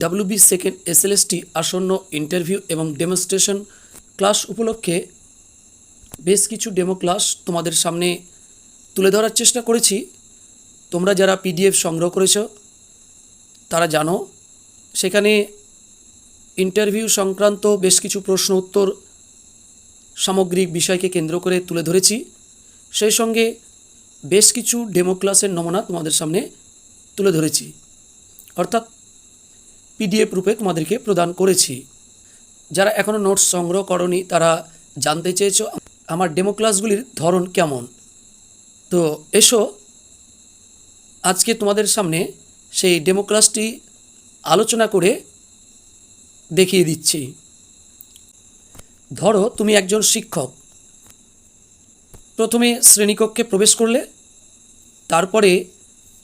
WB second SLST আসন্ন interview এবং demonstration class উপলক্ষে বেশ কিছু ডেমো ক্লাস তোমাদের সামনে তুলে ধরার চেষ্টা করেছি। তোমরা যারা পিডিএফ সংগ্রহ করেছ, তারা জানো, সেখানে ইন্টারভিউ সংক্রান্ত বেশ কিছু প্রশ্ন উত্তর সামগ্রিক বিষয়কে কেন্দ্র করে তুলে ধরেছি। সেই সঙ্গে বেশ কিছু ডেমো ক্লাসের নমুনা তোমাদের সামনে তুলে ধরেছি। অর্থাৎ পিডিএফ রূপে তোমাদেরকে প্রদান করেছি। যারা এখনও নোটস সংগ্রহ করনি, তারা জানতে চেয়েছো আমার ডেমো ক্লাসগুলির ধরন কেমন। তো এসো, আজকে তোমাদের সামনে সেই ডেমো ক্লাসটি আলোচনা করে দেখিয়ে দিচ্ছি। ধরো, তুমি একজন শিক্ষক। প্রথমে শ্রেণীকক্ষে প্রবেশ করলে, তারপরে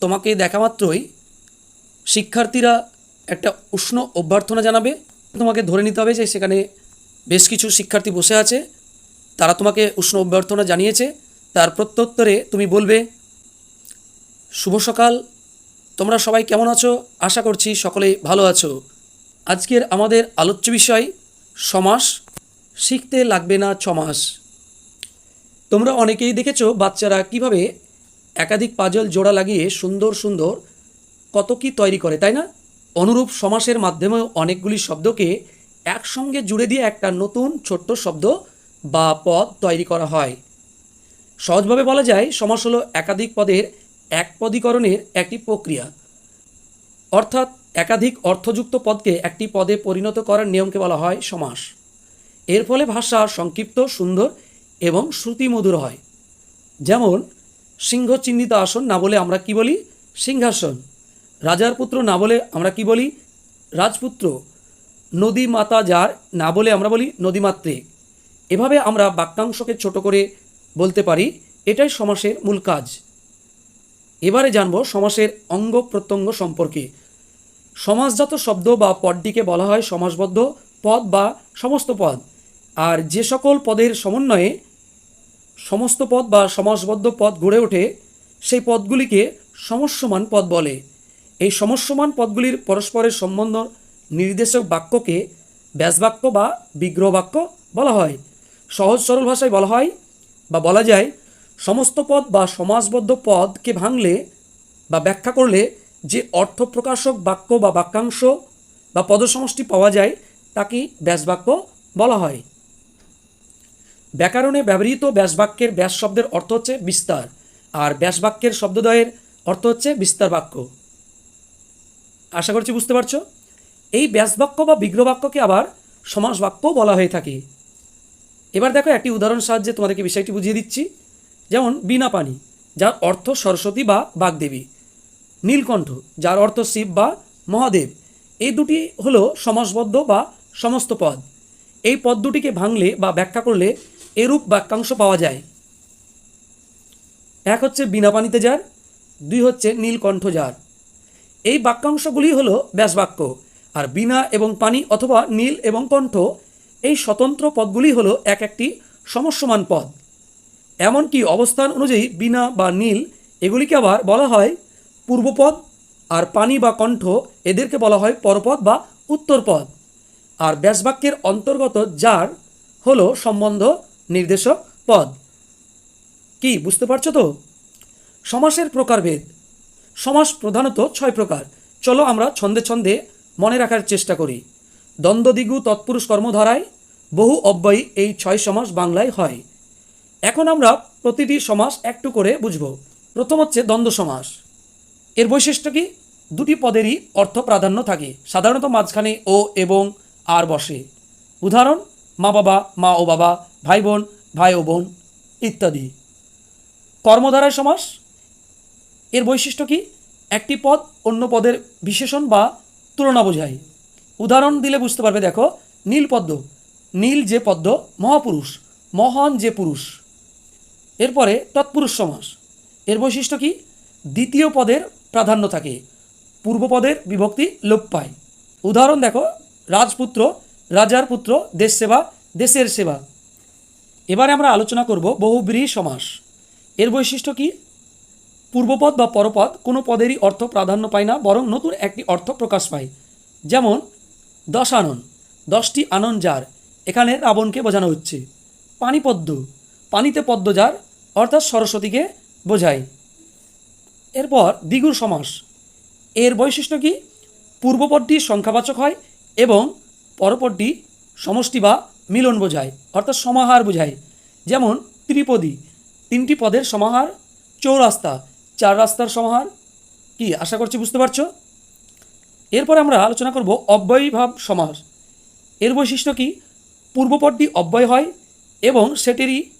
তোমাকে দেখা মাত্রই শিক্ষার্থীরা একটা উষ্ণ অভ্যর্থনা জানাবে, তোমাকে ধরে নিতে হবে যে সেখানে বেশ কিছু শিক্ষার্থী বসে আছে। তারা তোমাকে উষ্ণ অভ্যর্থনা জানিয়েছে। তার প্রত্যুত্তরে তুমি বলবে, শুভ সকাল। তোমরা সবাই কেমন আছো? আশা করছি সকলে ভালো আছো। আজকের আমাদের আলোচ্য বিষয়, সমাস। শিখতে লাগবে না ছমাস। তোমরা অনেকেই দেখেছ বাচ্চারা কীভাবে একাধিক পাজল জোড়া লাগিয়ে সুন্দর সুন্দর কত কি তৈরি করে, তাই না? অনুরূপ সমাসের মাধ্যমেও অনেকগুলি শব্দকে একসঙ্গে জুড়ে দিয়ে একটা নতুন ছোট্ট শব্দ বা পদ তৈরি করা হয়। সহজভাবে বলা যায়, সমাস হলো একাধিক পদের একপদীকরণের একটি প্রক্রিয়া। অর্থাৎ একাধিক অর্থযুক্ত পদকে একটি পদে পরিণত করার নিয়মকে বলা হয় সমাস। এর ফলে ভাষা সংক্ষিপ্ত, সুন্দর এবং শ্রুতিমধুর হয়। যেমন সিংহ চিহ্নিত আসন না বলে আমরা কি বলি? সিংহাসন। রাজার পুত্র না বলে আমরা কি বলি? রাজপুত্র, নদী মাতা যার না বলে আমরা বলি নদীমাতৃক এভাবে আমরা বাক্যাংশকে ছোট করে বলতে পারি, এটাই সমাসের মূল কাজ। এবারে জানব সমাসের অঙ্গ প্রত্যঙ্গ সম্পর্কে। সমাসজাত শব্দ বা পদটিকে বলা হয় সমাসবদ্ধ পদ বা সমস্ত পদ। আর যে সকল পদের সমন্বয়ে সমস্ত পদ বা সমাসবদ্ধ পদ গড়ে ওঠে, সেই পদগুলিকে সমস্যমান পদ বলে। এই সমস্যমান পদগুলির পরস্পরের সম্বন্ধ নির্দেশক বাক্যকে ব্যাসবাক্য বা বিগ্রহ বাক্য বলা হয়। সহজ সরল ভাষায় বলা হয় বা বলা যায়, সমস্ত পদ বা সমাজবদ্ধ পদকে ভাঙলে বা ব্যাখ্যা করলে যে অর্থ প্রকাশক বাক্য বা বাক্যাংশ বা পদসমষ্টি পাওয়া যায় তাকে ব্যাসবাক্য বলা হয়। ব্যাকরণে ব্যবহৃত ব্যাসবাক্যের ব্যাস শব্দের অর্থ হচ্ছে বিস্তার, আর ব্যাসবাক্যের শব্দদ্বয়ের অর্থ হচ্ছে বিস্তার বাক্য। আশা করছি বুঝতে পারছ? এই ব্যাসবাক্য বা বিগ্রহবাক্যকে আবার সমাস বাক্যও বলা হয়ে থাকে। এবার দেখো একটি উদাহরণ সাহায্যে তোমাদেরকে বিষয়টি বুঝিয়ে দিচ্ছি। যেমন, বিনা পানি, যার অর্থ সরস্বতী বা বাগদেবী। নীলকণ্ঠ, যার অর্থ শিব বা মহাদেব। এই দুটি হলো সমাসবদ্ধ বা সমস্ত পদ। এই পদ দুটিকে ভাঙলে বা ব্যাখ্যা করলে এরূপ বাক্যাংশ পাওয়া যায়। এক হচ্ছে বিনা পানিতে যার, দুই হচ্ছে নীলকণ্ঠ যার। এই বাক্যাংশগুলি হলো ব্যাসবাক্য। আর বিনা এবং পানি অথবা নীল এবং কণ্ঠ, এই স্বতন্ত্র পদগুলি হলো এক একটি সমস্যমান পদ। এমনকি অবস্থান অনুযায়ী বিনা বা নীল, এগুলিকে আবার বলা হয় পূর্বপদ, আর পানি বা কণ্ঠ, এদেরকে বলা হয় পরপদ বা উত্তরপদ। আর ব্যাসবাক্যের অন্তর্গত যার হলো সম্বন্ধ নির্দেশক পদ। কি, বুঝতে পারছ তো? সমাসের প্রকারভেদ। সমাস প্রধানত ছয় প্রকার। চলো আমরা ছন্দে ছন্দে মনে রাখার চেষ্টা করি। দ্বন্দ্বদিগু তৎপুরুষ কর্মধারায় বহু অব্যয়ী এই ছয় সমাস বাংলায় হয়। এখন আমরা প্রতিটি সমাস একটু করে বুঝব। প্রথম হচ্ছে দ্বন্দ্ব সমাস। এর বৈশিষ্ট্য কি? দুটি পদেরই অর্থ প্রাধান্য থাকে, সাধারণত মাঝখানে ও এবং আর বসে। উদাহরণ মা বাবা মা ও বাবা ভাই বোন ভাই ও বোন ইত্যাদি। কর্মধারায় সমাস এর বৈশিষ্ট্য কি? একটি পদ অন্য পদের বিশেষণ বা তুলনা বোঝায়। উদাহরণ দিলে বুঝতে পারবে, দেখো, নীল পদ্ম, নীল যে পদ্ম, মহাপুরুষ, মহান যে পুরুষ। এরপরে তৎপুরুষ সমাস, এর বৈশিষ্ট্য কি? দ্বিতীয় পদের প্রাধান্য থাকে পূর্বপদের বিভক্তি লোপ পায়। উদাহরণ দেখো, রাজপুত্র, রাজার পুত্র, দেশ সেবা, দেশের সেবা। এবারে আমরা আলোচনা করব বহুব্রীহি সমাস, এর বৈশিষ্ট্য কি? পূর্বপদ বা পরপদ কোনো পদেরই অর্থ প্রাধান্য পায় না, বরং নতুন একটি অর্থ প্রকাশ পায়। যেমন, দশ আনন। দশটি আনন যার, এখানে রাবণকে বোঝানো হচ্ছে। পানিপদ্ম। পানিতে পদ্ম যার, অর্থাৎ সরস্বতীকে বোঝায়। এরপর দ্বিগুর সমাস। এর বৈশিষ্ট্য কি? পূর্বপদটি সংখ্যাবাচক হয় এবং পরপদটি সমষ্টি বা মিলন বোঝায়, অর্থাৎ সমাহার বোঝায়। যেমন, ত্রিপদী। তিনটি পদের সমাহার চৌরাস্তা। চার রাস্তার সমাহার? কি, আশা করছি বুঝতে পারছ? এরপর আমরা আলোচনা করব অব্যয়ীভাব সমাস এর বৈশিষ্ট্য কি? পূর্বপদটি অব্যয় হয় এবং সেটিরই,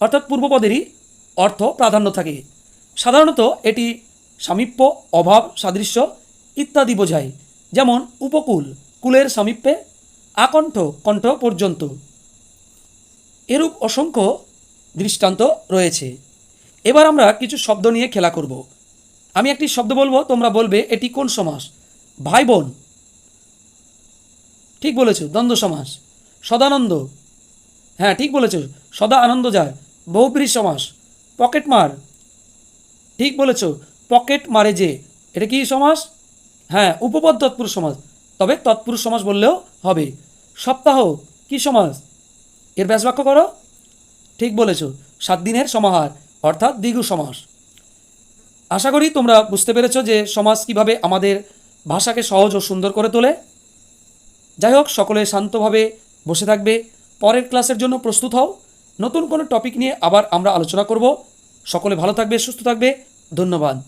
অর্থাৎ পূর্বপদেরই অর্থ প্রাধান্য থাকে। সাধারণত এটি সামীপ্য, অভাব, সাদৃশ্য ইত্যাদি বোঝায়। যেমন উপকূল, কুলের সামীপ্যে আকণ্ঠ, কণ্ঠ পর্যন্ত। এরূপ অসংখ্য দৃষ্টান্ত রয়েছে। এবার আমরা কিছু শব্দ নিয়ে খেলা করব। আমি একটি শব্দ বলব, তোমরা বলবে, এটি কোন সমাস? ভাই বোন। ঠিক বলেছ, দ্বন্দ্ব সমাস। সদানন্দ। হ্যাঁ ঠিক বলেছ, সদা আনন্দ যায়। বহুব্রী সমাস। পকেট মার। ঠিক বলেছ, পকেট মারে যে। এটা কি সমাস? হ্যাঁ উপপদ তৎপুরুষ সমাস। তবে তৎপুরুষ সমাস বললেও হবে। সপ্তাহ, কি সমাস? এর ব্যাস বাক্য করো। ঠিক বলেছ, সাত দিনের সমাহার। অর্থাৎ দ্বিগু সমাস। আশা করি তোমরা বুঝতে পেরেছ যে সমাজ কীভাবে আমাদের ভাষাকে সহজ ও সুন্দর করে তোলে। যাই হোক, সকলে শান্তভাবে বসে থাকবে। পরের ক্লাসের জন্য প্রস্তুত হও। নতুন কোনো টপিক নিয়ে আবার আমরা আলোচনা করব। সকলে ভালো থাকবে, সুস্থ থাকবে। ধন্যবাদ।